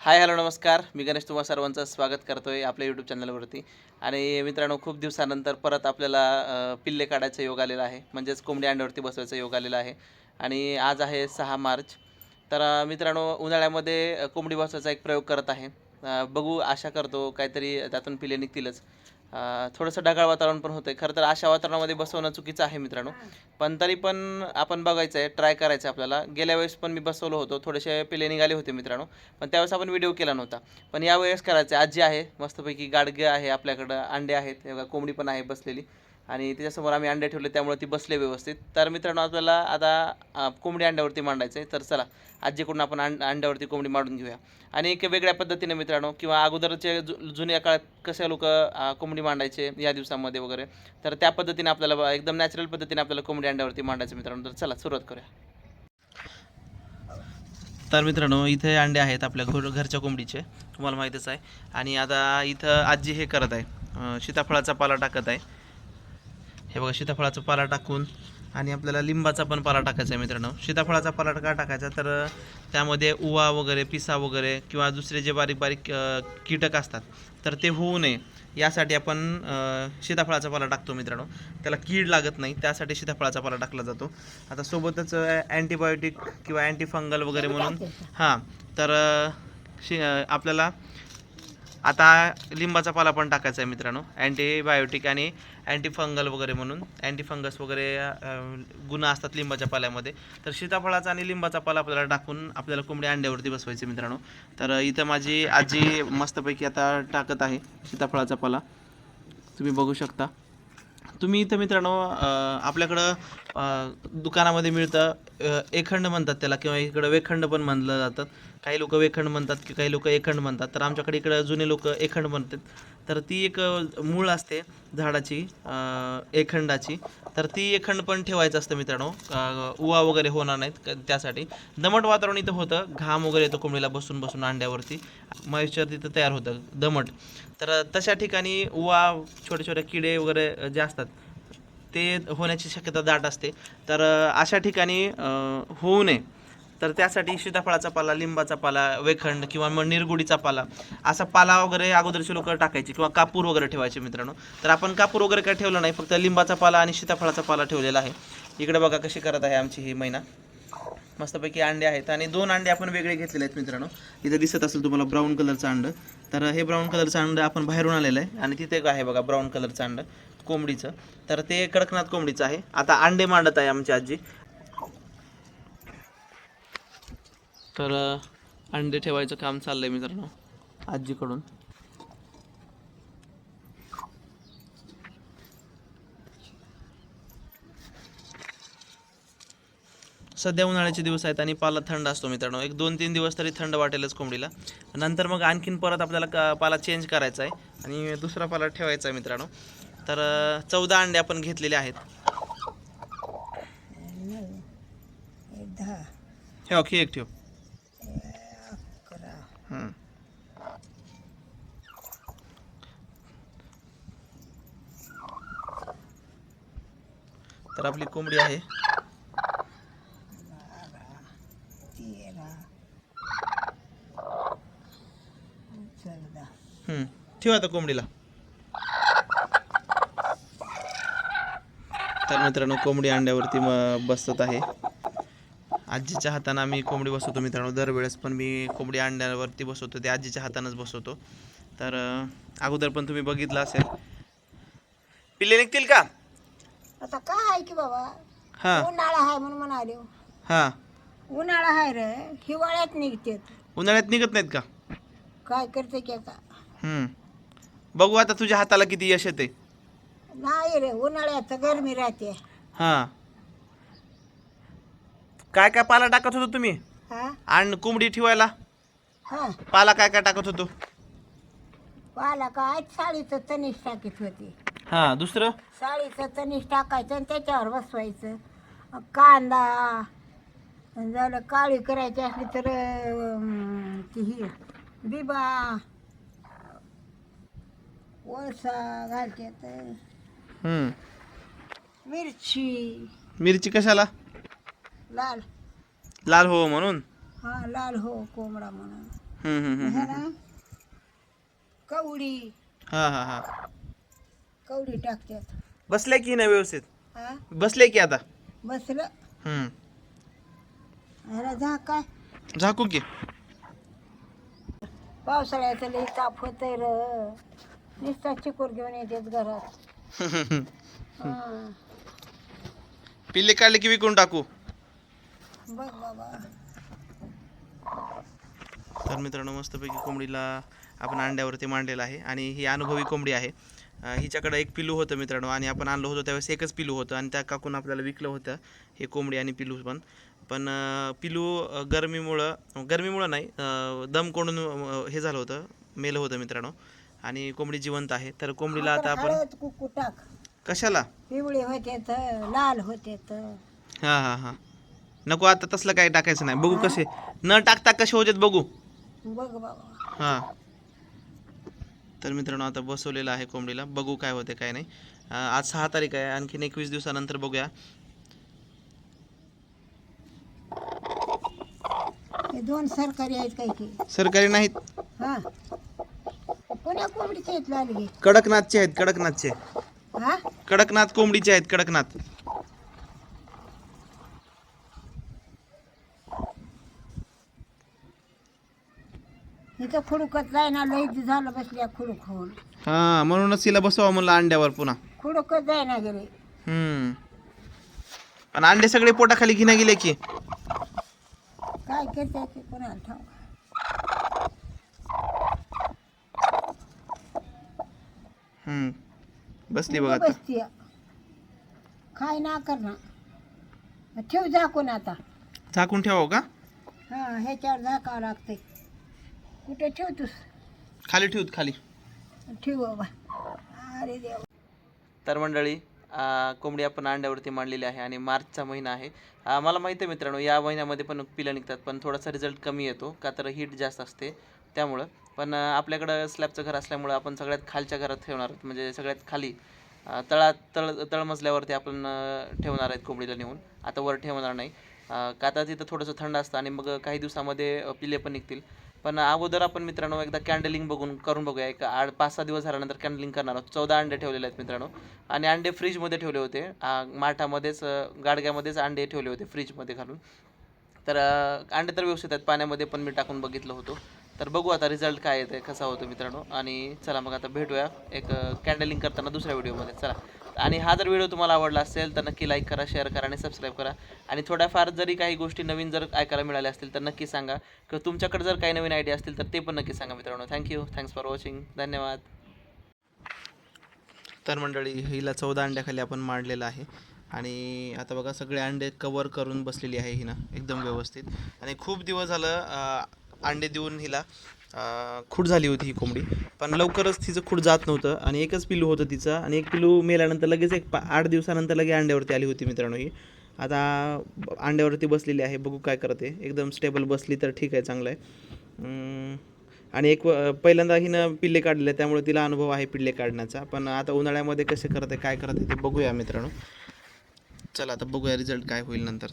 Hi hello नमस्कार. मी गणेश तुम्हा सर्वांचं स्वागत करतोय आपल्या यूट्यूब चॅनलवरती आणि मित्रांनो खूप दिवसानंतर परत आपल्याला पिल्ले काढायचा योग आलेला आहे. म्हणजेच कोंबडी अंड्यावरती बसवायचा योग आलेला आहे. आणि आज आहे सहा मार्च. तर मित्रांनो उन्हाळ्यामध्ये कोंबडी बसवायचा एक प्रयोग करत आहे. बघू आशा करतो काहीतरी त्यातून पिल्ले निघतीलच. थोडंसं ढगाळ वातावरण पण होतं आहे खरं तर अशा वातावरणामध्ये बसवणं चुकीचं आहे मित्रांनो. पण तरी पण आपण बघायचं आहे ट्राय करायचं आहे आपल्याला. गेल्या वेळेस पण मी बसवलं होतं. थोडेसे पिल्ले निघाले होते मित्रांनो. पण त्यावेळेस आपण व्हिडिओ केला नव्हता. पण यावेळेस करायचं आहे आजी आहे मस्तपैकी गाडगे आहे आपल्याकडं अंडे आहेत कोंबडी पण आहे बसलेली. आणि त्याच्यासमोर आम्ही अंडे ठेवले त्यामुळे ती बसले व्यवस्थित. तर मित्रांनो आपल्याला आता कोंबडी अंड्यावरती मांडायचं आहे तर चला आजीकडून आपण अंड अंड्यावरती कोंबडी मांडून घेऊया. आणि एक वेगळ्या पद्धतीने मित्रांनो किंवा अगोदरचे जु जुन्या काळात कसे लोक कोंबडी मांडायचे या दिवसामध्ये वगैरे तर त्या पद्धतीने आपल्याला एकदम नॅचरल पद्धतीने आपल्याला कोंबडी अंड्यावरती मांडायचं मित्रांनो. तर चला सुरुवात करूया. तर मित्रांनो इथे अंडे आहेत आपल्या घर घरच्या कोंबडीचे. तुम्हाला माहीतच आहे. आणि आता इथं आजी हे करत आहे. सीताफळाचा पाला टाकत आहे. हे बघा सीताफळाचा पाला टाकून आणि आपल्याला लिंबाचा पण पाला टाकायचा आहे मित्रांनो. सीताफळाचा पाला का टाकायचा? तर त्यामध्ये उवा वगैरे पिसा वगैरे किंवा दुसरे जे बारीक बारीक कीटक असतात तर ते होऊ नये. यासाठी आपण सीताफळाचा पाला टाकतो मित्रांनो. त्याला कीड लागत नाही त्यासाठी सीताफळाचा पाला टाकला जातो. आता सोबतच अँटीबायोटिक किंवा अँटीफंगल वगैरे म्हणून हां तर शि आपल्याला आता लिंबाचा पाला पण टाकायचा आहे मित्रांनो. अँटीबायोटिक आणि अँटीफंगल वगैरे म्हणून. अँटीफंगस वगैरे गुण असतात लिंबाच्या पाल्यामध्ये. तर सीताफळाचा आणि लिंबाचा पाला आपल्याला टाकून आपल्याला कोंबडी अंड्यावरती बसवायचे मित्रांनो. तर इथं माझी आजी मस्तपैकी आता टाकत आहे सीताफळाचा पाला. तुम्ही बघू शकता. तुम्ही इथं मित्रांनो आपल्याकडं दुकानामध्ये मिळतं एखंड म्हणतात त्याला किंवा इकडं वेखंड पण म्हणलं जातं. काही लोक वेखंड म्हणतात की काही लोक एखंड म्हणतात. तर आमच्याकडे इकडं जुने लोक एखंड म्हणतात. तर ती एक मूळ असते झाडाची एखंडाची तर ती एखंड पण ठेवायचं असतं मित्रांनो. उवा वगैरे होणार नाहीत क- त्यासाठी. दमट वातावरण इथं होतं. घाम वगैरे येतो कोंबडीला बसून बसून अंड्यावरती. मॉइश्चर तिथं तयार होतं. दमट. तर तशा ठिकाणी उवा छोटे छोटे किडे वगैरे जे असतात ते होण्याची शक्यता दाट असते. तर अशा ठिकाणी होऊ नये. तर त्यासाठी सीताफळाचा पाला लिंबाचा पाला वेखंड किंवा मग निरगुडीचा पाला असा पाला वगैरे अगोदरची लोक टाकायची किंवा कापूर वगैरे ठेवायचे मित्रांनो. तर आपण कापूर वगैरे काय ठेवलं नाही फक्त लिंबाचा पाला आणि सीताफळाचा पाला ठेवलेला आहे. इकडे बघा कशी करत आहे आमची ही महिना मस्तपैकी अंडे आहेत आणि दोन अंडे आपण वेगळे घेतलेले आहेत मित्रांनो. इथं दिसत असेल तुम्हाला ब्राऊन कलरचं अंड. तर हे ब्राऊन कलरचं अंड आपण बाहेरून आलेलं आहे आणि तिथे एक आहे बघा ब्राऊन कलरचं अंड कोंबडीचं. तर ते कडकनाथ कोंबडीचं आहे. आता अंडे मांडत आहे आमची आजी. तर अंडे ठेवायचं काम चाललं आहे मित्रांनो. आजीकडून. सध्या उन्हाळ्याचे दिवस आहेत आणि पाला थंड असतो मित्रांनो. एक दोन तीन दिवस तरी थंड वाटेलच कोंबडीला. नंतर मग आणखीन परत आपल्याला का पाला चेंज करायचा आहे. आणि दुसरा पाला ठेवायचा आहे मित्रांनो. तर चौदा अंडे आपण घेतलेले आहेत. हे ओके एक ठेव अकरा हं. तर आपली कोंबडी आहे. ठेवा ठेव आता कोंबडीला. तर मित्रांनो कोंबडी अंड्यावरती मग बसत आहे. आजीच्या हातानं आम्ही कोंबडी बसवतो मित्रांनो. दरवेळेस पण मी कोंबडी अंड्यावरती बसवतो ते आजीच्या हातानंच बसवतो. तर अगोदर पण तुम्ही बघितलं असेल. पिल्ले निघतील का? आता काय आहे की बाबा? हां. उन्हाळा आहे म्हणून म्हणाले. हां. उन्हाळा आहे रे हिवाळ्यात निघते उन्हाळ्यात निघत नाहीत का? काय करते की आता? हम्म. बघू आता तुझ्या हाताला किती यश येते नाही रे उन्हाळ्यात गरमी राहते. हां. काय काय पाला टाकत होतो तुम्ही? हा? आणि कोंबडी ठेवायला? हा. पाला काय काय टाकत होतो? पाला काय? साडीचं तनिष टाकीत होती. हां दुसरं? साडीचं तनिष टाकायचं आणि त्याच्यावर बसवायचं. कांदा झालं काळी करायची असली तर अं, ती ही बिबा वळसा घालतात हम्म. मिरची. मिरची कशाला? लाल. लाल हो म्हणून? हा लाल हो कोंबडा म्हणून. हम्म, हम्म, हम्म. ना कवडी. हा हा हा. कवडी टाकतात. बसले की नाही व्यवस्थित? हा? बसले की आता? बसलं. हम्म. ह्याला जा काय झाकू की. पावसाळ्याचं लई ताप होतंय र. नुसता चिकोर घेऊन येतात घरात. हा. पिल्ले काढले की विकून टाकू. बघ बाबा. तर मित्रांनो मस्तपैकी कोंबडीला आपण अंड्यावरती मांडलेलं आहे आणि ही अनुभवी कोंबडी आहे. हिच्याकडं एक पिलू होतं मित्रांनो आणि आपण आणलं होतं त्यावेळेस एकच पिलू होतं आणि त्या काकून आपल्याला विकलं होतं हे कोंबडी आणि पिलू पण. पण पिलू गरमीमुळं गरमीमुळं नाही दम कोंडून हे झालं होतं मेलं होतं मित्रांनो आणि कोंबडी जिवंत आहे. तर कोंबडीला आता आपण कशाला? पिवळे होते लाल होते हां हां हां. नको आता तसलं काही टाकायचं नाही. बघू कसे. न टाकता कसे होतात बघू. बघ हां. तर मित्रांनो आता बसवलेलं आहे कोंबडीला. बघू काय होते काय नाही. आज सहा तारीख आहे आणखीन एकवीस दिवसानंतर बघूया. दोन सरकारी आहेत काही की? सरकारी नाहीत? हा. पुण्या कोंबडीचे आहेत कडकनाथचे आहेत कडकनाथचे. हा? कडकनाथ कोंबडीचे आहेत कडकनाथ. खुडकत जाय ना लई झालं बसल्या खुडूक होऊन हां म्हणूनच तिला बसवा म्हणलं अंड्यावर पुन्हा. खुडकत जाय ना गेले हम्म. पण अंडे सगळे पोटाखाली घेण्या गेले की. काय करते ते कोणाला हम्म. बसली बघा आता. बसतीय काय ना करणार. ठेव झाकून आता. झाकून ठेवा का? हा ह्याच्यावर झाकावं लागतंय. कुठे ठेवतोस? खाली ठेवत खाली. ठेव बाबा. अरे देवा. तर मंडळी आ, कोंबडी आपण अंड्यावरती मांडलेली आहे आणि मार्चचा महिना आहे. आ, मला माहिती आहे मित्रांनो या महिन्यामध्ये पण पिलं निघतात पण थोडासा रिझल्ट कमी येतो का तर हीट जास्त असते त्यामुळं. पण आ, आपल्याकडं स्लॅबचं घर असल्यामुळं आपण सगळ्यात खालच्या घरात ठेवणार आहोत. म्हणजे सगळ्यात खाली. आ, तळात तळ तळमजल्यावरती आपण आ, ठेवणार आहेत कोंबडीला नेऊन. आता वर ठेवणार नाही. आ, का तर तिथं थोडंसं थंड असतं आणि मग काही दिवसामध्ये पिले पण निघतील. पण अगोदर आपण मित्रांनो एकदा कॅन्डलिंग बघून करून बघूया. एक आठ पाच सहा दिवस झाल्यानंतर कॅन्डलिंग करणार आहोत. चौदा अंडे ठेवलेले आहेत मित्रांनो. आणि अंडे फ्रीजमध्ये ठेवले होते. माठामध्येच गाडग्यामध्येच अंडे ठेवले होते फ्रीजमध्ये घालून. तर अंडे तर व्यवस्थित आहेत. पाण्यामध्ये पण मी टाकून बघितलं होतं. तर बघू आता रिझल्ट काय येतं कसा होतो मित्रांनो. आणि चला मग आता भेटूया. एक कॅन्डलिंग करताना दुसऱ्या व्हिडिओमध्ये चला. आणि हा जर व्हिडिओ तुम्हाला आवडला असेल तर नक्की लाईक करा शेअर करा आणि सबस्क्राईब करा. आणि थोड्याफार जरी काही गोष्टी नवीन जर ऐकायला मिळाल्या असतील तर नक्की सांगा. किंवा तुमच्याकडे जर काही नवीन आयडिया असतील तर ते पण नक्की सांगा मित्रांनो. थँक्यू थँक्स फॉर वॉचिंग धन्यवाद. तर मंडळी हिला चौदा अंड्याखाली आपण मांडलेलं आहे. आणि आता बघा सगळे अंडे कवर करून बसलेली आहे हिना एकदम व्यवस्थित. आणि खूप दिवस झालं अंडे देऊन हिला खूड खूट झाली होती ही कोंबडी. पण लवकरच तिचं खूट जात नव्हतं आणि एकच पिलू होतं तिचं आणि एक पिलू मेल्यानंतर लगेच एक पा आठ दिवसानंतर लगेच अंड्यावरती आली होती मित्रांनो ही. आता अंड्यावरती बसलेली आहे बघू काय करते. एकदम स्टेबल बसली तर ठीक आहे चांगलं आहे. आणि एक व- पहिल्यांदा हिनं पिल्ले काढले त्यामुळे तिला अनुभव आहे पिल्ले काढण्याचा. पण आता उन्हाळ्यामध्ये कसे करते काय करते ते बघूया मित्रांनो. चला आता बघूया रिझल्ट काय होईल नंतर.